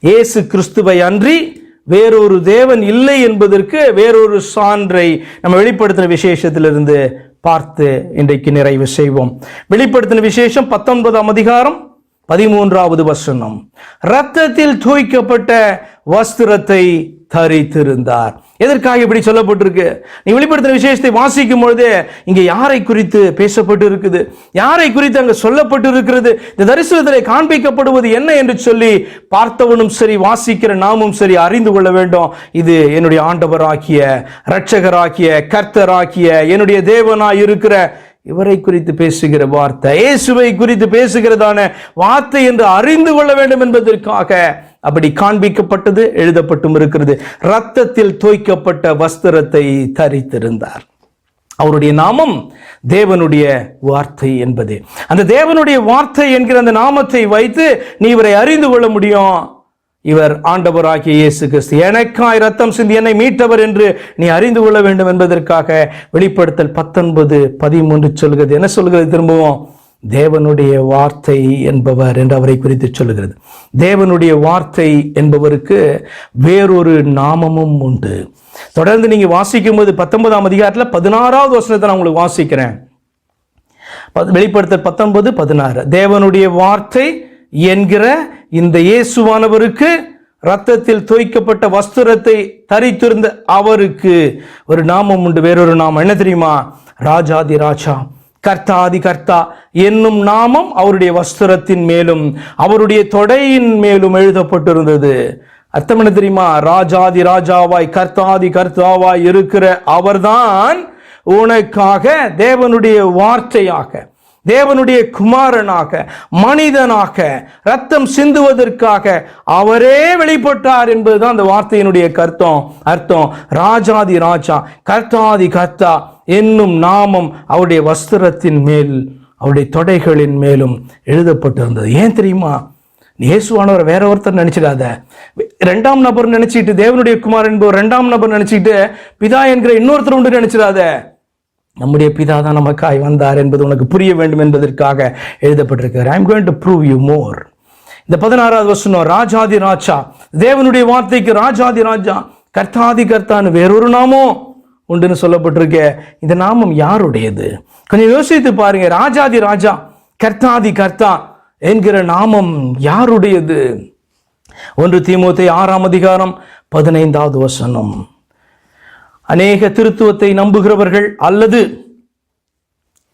இயேசு கிறிஸ்துவை அன்றி வேறொரு தேவன் இல்லை என்பதற்கு வேறொரு சான்றை நம்ம வெளிப்படுத்தின விசேஷத்திலிருந்து பார்த்து இன்றைக்கு நிறைவு செய்வோம். வெளிப்படுத்தின விசேஷம் பத்தொன்பதாம் அதிகாரம் பதிமூன்றாவது வசனம். ரத்தத்தில் தூய்க்கப்பட்ட வஸ்திரத்தை தரித்திருந்தார். எதற்காக இப்படி சொல்லப்பட்டிருக்கு? நீ வெளிப்படுத்தின விசேஷத்தை வாசிக்கும் பொழுதே இங்கே யாரை குறித்து பேசப்பட்டு இருக்குது யாரை குறித்து அங்கே சொல்லப்பட்டு இருக்கிறது இந்த தரிசனத்திலே காண்பிக்கப்படுவது என்ன என்று சொல்லி பார்த்தவனும் சரி வாசிக்கிற நாமும் சரி அறிந்து கொள்ள வேண்டும். இது என்னுடைய ஆண்டவராகிய இரட்சகராகிய கர்த்தராகிய என்னுடைய தேவனாய் இருக்கிற இவரை குறித்து பேசுகிற வார்த்தை இயேசுவை குறித்து பேசுகிறதான வார்த்தை என்று அறிந்து கொள்ள வேண்டும் என்பதற்காக அப்படி காண்பிக்கப்பட்டது எழுதப்பட்டும் இருக்கிறது. ரத்தத்தில் தோய்க்கப்பட்ட வஸ்திரத்தை தரித்திருந்தார். அவருடைய நாமம் தேவனுடைய வார்த்தை என்பது. அந்த தேவனுடைய வார்த்தை என்கிற அந்த நாமத்தை வைத்து நீ இவரை அறிந்து கொள்ள முடியும். இவர் ஆண்டவராகிய இயேசு கிறிஸ்து. எனக்காய் ரத்தம் சிந்தி என்னை மீட்டவர் என்று நீ அறிந்து கொள்ள வேண்டும் என்பதற்காக வெளிப்படுத்தல் பத்தொன்பது பதிமூன்று சொல்கிறது என்ன சொல்கிறது திரும்பவும்? தேவனுடைய வார்த்தை என்பவர் என்று அவரை குறித்து சொல்லுகிறது. தேவனுடைய வார்த்தை என்பவருக்கு வேறொரு நாமமும் உண்டு. தொடர்ந்து நீங்க வாசிக்கும் போது பத்தொன்பதாம் அதிகாரத்தில் பதினாறாவது வசனத்தை நான் உங்களுக்கு வாசிக்கிறேன். பத்- வெளிப்படுத்தல் பத்தொன்பது பதினாறு. தேவனுடைய வார்த்தை என்கிற இந்த இயேசுவானவருக்கு ரத்தத்தில் தோய்க்கப்பட்ட வஸ்திரத்தை தரித்திருந்த அவருக்கு ஒரு நாமம் உண்டு. வேறொரு நாமம். என்ன தெரியுமா? ராஜாதி ராஜா. கர்த்தாதி கர்த்தா என்னும் நாமம் அவருடைய வஸ்திரத்தின் மேலும் அவருடைய தொடையின் மேலும் எழுதப்பட்டிருந்தது. அர்த்தம் என்ன தெரியுமா? ராஜாதி ராஜாவாய் கர்த்தாதி கர்த்தாவாய் இருக்கிற அவர்தான் உனக்காக தேவனுடைய வார்த்தையாக தேவனுடைய குமாரனாக மனிதனாக ரத்தம் சிந்துவதற்காக அவரே வெளிப்பட்டார் என்பதுதான் அந்த வார்த்தையினுடைய கர்த்தம் அர்த்தம். ராஜாதி ராஜா கர்த்தாதி கர்த்தா என்னும் நாமம் அவருடைய வஸ்திரத்தின் மேல் அவருடைய தொடைகளின் மேலும் எழுதப்பட்டிருந்தது. ஏன் தெரியுமா? இயேசுவானவர் வேற ஒருத்தர் நினைச்சிடாத. ரெண்டாம் நபர் நினைச்சிட்டு தேவனுடைய குமார் என்பவர் ரெண்டாம் நபர் நினைச்சிட்டு பிதா என்கிற இன்னொருத்தர் உண்டு நினைச்சிடாத. நம்முடைய பிதா தான் நமக்காய் வந்தார் என்பது உனக்கு புரிய வேண்டும் என்பதற்காக எழுதப்பட்டிருக்கிறார் I'm going to prove you more இந்த பதினாறாவது வசனம் ராஜாதி ராஜா. தேவனுடைய வார்த்தைக்கு ராஜாதி ராஜா கர்த்தாதி கர்த்தான்னு வேறொரு நாமம் உண்டுன்னு சொல்லப்பட்டிருக்க. இந்த நாமம் யாருடையது? கொஞ்சம் யோசித்து பாருங்க ராஜாதி ராஜா கர்த்தாதி கர்த்தா என்கிற நாமம் யாருடையது? ஒன்று தீமோத்தை ஆறாம் அதிகாரம் பதினைந்தாவது வசனம். அநேக திருத்துவத்தை நம்புகிறவர்கள் அல்லது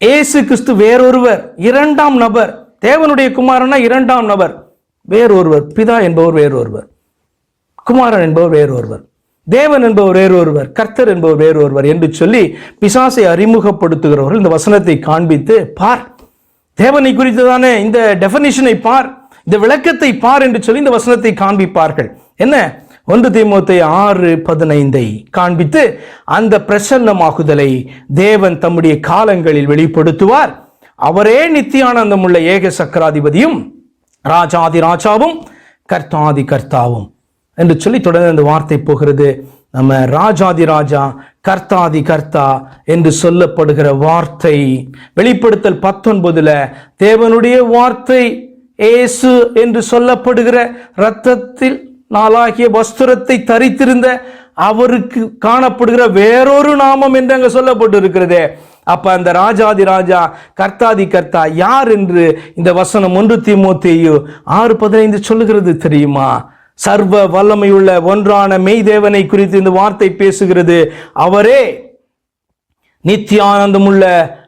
இயேசு கிறிஸ்து வேறொருவர் இரண்டாம் நபர் தேவனுடைய குமாரனா இரண்டாம் நபர் வேறொருவர் பிதா என்பவர் வேறொருவர் குமாரன் என்பவர் வேறொருவர் தேவன் என்பவர் வேறொருவர் கர்த்தர் என்பவர் வேறொருவர் என்று சொல்லி பிசாசை அறிமுகப்படுத்துகிறவர்கள் இந்த வசனத்தை காண்பித்து பார். தேவனை குறித்ததானே இந்த டெஃபனிஷனை பார் இந்த விளக்கத்தை பார் என்று சொல்லி இந்த வசனத்தை காண்பிப்பார்கள். என்ன? ஒன்று தீமோத்தை ஆறு பதினைந்தை காண்பித்து அந்த பிரசன்னமாகுதலை தேவன் தம்முடைய காலங்களில் வெளிப்படுத்துவார். அவரே நித்தியானந்தமுள்ள ஏக சக்கராதிபதியும் ராஜாதி ராஜாவும் கர்த்தாதி கர்த்தாவும். என்று சொல்லி தொடர்ந்து அந்த வார்த்தை போகிறது. நம்ம ராஜாதி ராஜா கர்த்தாதி கர்த்தா என்று சொல்லப்படுகிற வார்த்தை வெளிப்படுத்தல் பத்தொன்பதுல தேவனுடைய வார்த்தை ஏசு என்று சொல்லப்படுகிற இரத்தத்தில் நாளாகிய வஸ்திரத்தை தரித்திருந்த அவருக்கு காணப்படுகிற வேறொரு நாமம் என்று அங்கே சொல்லப்பட்டு இருக்கிறதே அப்ப அந்த ராஜாதி ராஜா கர்த்தாதி கர்த்தா யார் என்று இந்த வசனம் ஒன்று தீமோத்தேயு ஆறு பதினைந்து சொல்லுகிறது தெரியுமா? சர்வ வல்லமையுள்ள ஒன்றான மெய் தேவனை குறித்து இந்த வார்த்தை பேசுகிறது. அவரே நித்தியானந்தமுள்ள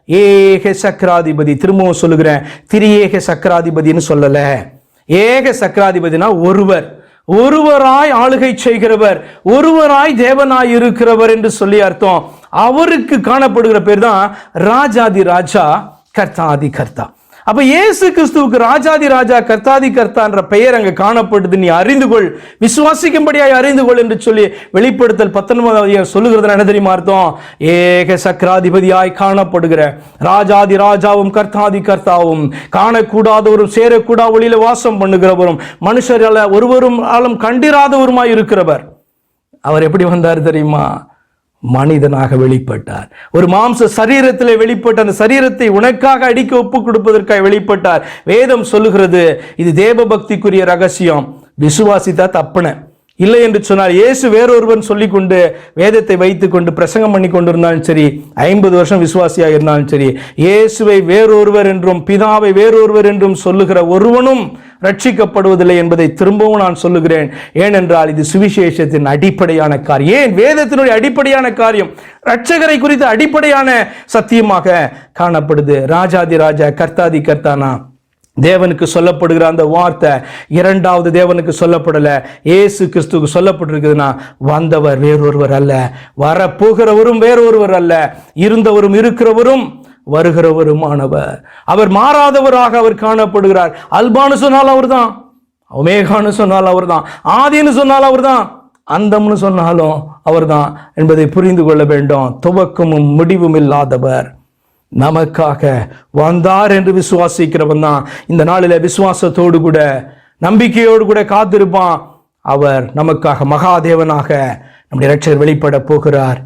ஏக சக்கராதிபதி. திரும்பவும் சொல்லுகிறேன் திரியேக சக்கராதிபதினு சொல்லல. ஏக சக்கராதிபதினா ஒருவர். ஒருவராய் ஆளுகை செய்கிறவர் ஒருவராய் தேவனாய் இருக்கிறவர் என்று சொல்லி அர்த்தம். அவருக்கு காணப்படுகிற பேர் தான் ராஜாதி ராஜா கர்த்தாதி கர்த்தா. அப்ப இயேசு கிறிஸ்துவுக்கு ராஜாதி ராஜா கர்த்தாதி கர்த்தா என்ற பெயர் அங்கு காணப்படுது நீ அறிந்து கொள். விசுவாசிக்கும்படியாய் அறிந்து கொள் என்று சொல்லி வெளிப்படுத்தல் பத்தொன்பதாவது சொல்லுகிறது என்ன தெரியுமா அர்த்தம்? ஏக சக்கராதிபதியாய் காணப்படுகிற ராஜாதி ராஜாவும் கர்த்தாதி கர்த்தாவும் காணக்கூடாதவரும் சேரக்கூடா ஒளியில வாசம் பண்ணுகிறவரும் மனுஷரால ஒருவரும் ஆளும் கண்டிராதவருமாய் இருக்கிறவர். அவர் எப்படி வந்தார் தெரியுமா? மனிதனாக வெளிப்பட்டார். ஒரு மாம்ச சரீரத்தில் வெளிப்பட்ட அந்த சரீரத்தை உனக்காக அடிக்க ஒப்பு கொடுப்பதற்காக வெளிப்பட்டார். வேதம் சொல்லுகிறது இது தேவ பக்திக்குரிய ரகசியம். விசுவாசித்தா தப்புன. இல்லை என்று சொன்னால் இயேசு வேறொருவன் சொல்லிக்கொண்டு வேதத்தை வைத்துக்கொண்டு பிரசங்கம் பண்ணி கொண்டிருந்தாலும் சரி ஐம்பது வருஷம் விசுவாசியாக இருந்தாலும் சரி இயேசுவை வேறொருவர் என்றும் பிதாவை வேறொருவர் என்றும் சொல்லுகிற ஒருவனும் ரட்சிக்கப்படுவதில்லை என்பதை திரும்பவும் நான் சொல்லுகிறேன். ஏனென்றால் இது சுவிசேஷத்தின் அடிப்படையான காரியம். ஏன்? வேதத்தினுடைய அடிப்படையான காரியம். ரட்சகரை குறித்த அடிப்படையான சத்தியமாக காணப்படுது. ராஜாதி ராஜா கர்த்தாதி கர்த்தானா. தேவனுக்கு சொல்லப்படுகிற அந்த வார்த்தை இரண்டாவது தேவனுக்கு சொல்லப்படல. ஏசு கிறிஸ்துவுக்கு சொல்லப்பட்டிருக்குதுன்னா வந்தவர் வேறொருவர் அல்ல. வரப்போகிறவரும் வேறொருவர் அல்ல. இருந்தவரும் இருக்கிறவரும் வருகிறவருமானவர். அவர் மாறாதவராக அவர் காணப்படுகிறார். அல்பான்னு சொன்னால் அவர்தான். ஒமேகான்னு சொன்னால் அவர்தான். ஆதின்னு சொன்னால் அவர்தான். அந்தம்னு சொன்னாலும் அவர்தான் என்பதை புரிந்து கொள்ள வேண்டும். துவக்கமும் முடிவும் இல்லாதவர் நமக்காக வந்தார் என்று விசுவாசிக்கிறவன் தான். இந்த நாளில் விசுவாசத்தோடு கூட நம்பிக்கையோடு கூட காத்திருப்பான். அவர் நமக்காக மகாதேவனாக நம்முடைய ரட்சகர் வெளிப்பட போகிறார்.